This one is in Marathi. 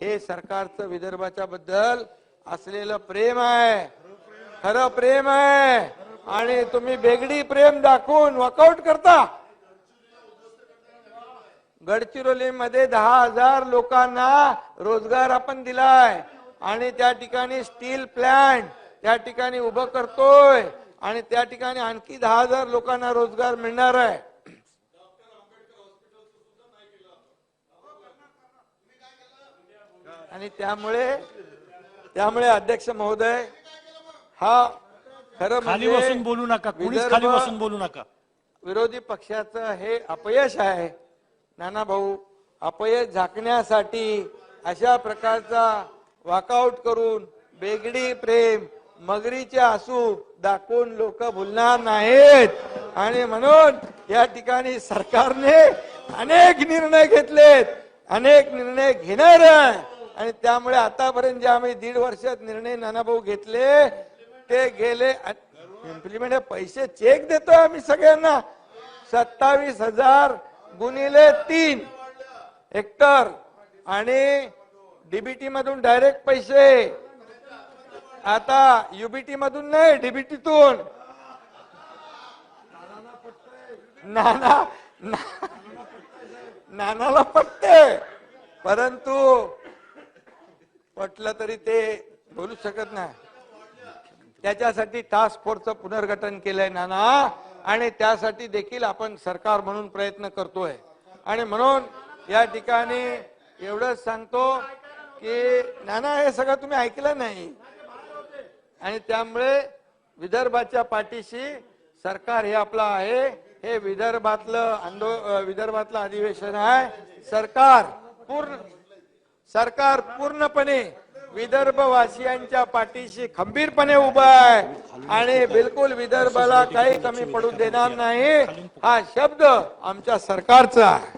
हे सरकारचं विदर्भाच्या बद्दल असलेलं प्रेम आहे. खरं प्रेम आहे. आणि तुम्ही बेगडी प्रेम दाखवून वॉकआउट करता. गडचिरोलीमध्ये दहा हजार लोकांना रोजगार आपण दिलाय. आणि त्या ठिकाणी स्टील प्लांट त्या ठिकाणी उभं करतोय. आणि त्या ठिकाणी आणखी दहा हजार लोकांना रोजगार मिळणार आहे. आणि त्यामुळे त्यामुळे अध्यक्ष महोदय हा खरं खाली म्हणजे बसून बोलू नका कुणीच खाली बसून बोलू नका. विरोधी पक्षाचं हे अपयश आहे. नाना भाऊ अपयश झाकण्यासाठी अशा प्रकारचा वॉकआउट करून बेगडी प्रेम मगरीचे आसू दाखवून लोक भुलणार नाहीत. आणि म्हणून या ठिकाणी सरकारने अनेक निर्णय घेतलेत. अनेक निर्णय घेणार आहे आणि त्यामुळे आतापर्यंत जे आम्ही दीड वर्षात निर्णय नानाभाऊ घेतले ते गेले इम्प्लिमेंट पैसे चेक देतोय आम्ही सगळ्यांना. सत्तावीस हजार गुणिले तीन हेक्टर आणि डीबीटी मधून डायरेक्ट पैसे. आता युबीटी मधून नाही डीबीटीतून नाना ना- नानाला पटते परंतु पटलं तरी ते बोलू शकत नाही. त्याच्यासाठी टास्क फोर्सचं पुनर्गठन केलंय नाना. आणि त्यासाठी देखील आपण सरकार म्हणून प्रयत्न करतोय. आणि म्हणून या ठिकाणी एवढंच सांगतो की नाना हे सगळं तुम्ही ऐकलं नाही. आणि त्यामुळे विदर्भाच्या पाठीशी सरकार हे आपलं आहे. हे विदर्भातलं आंदो विदर्भातलं अधिवेशन आहे. सरकार पूर्ण सरकार पूर्णपणे विदर्भवासियांच्या पाठीशी खंबीरपणे उभं आहे. आणि बिलकुल विदर्भाला काही कमी पडू देणार नाही. हा शब्द आमच्या सरकारचा आहे.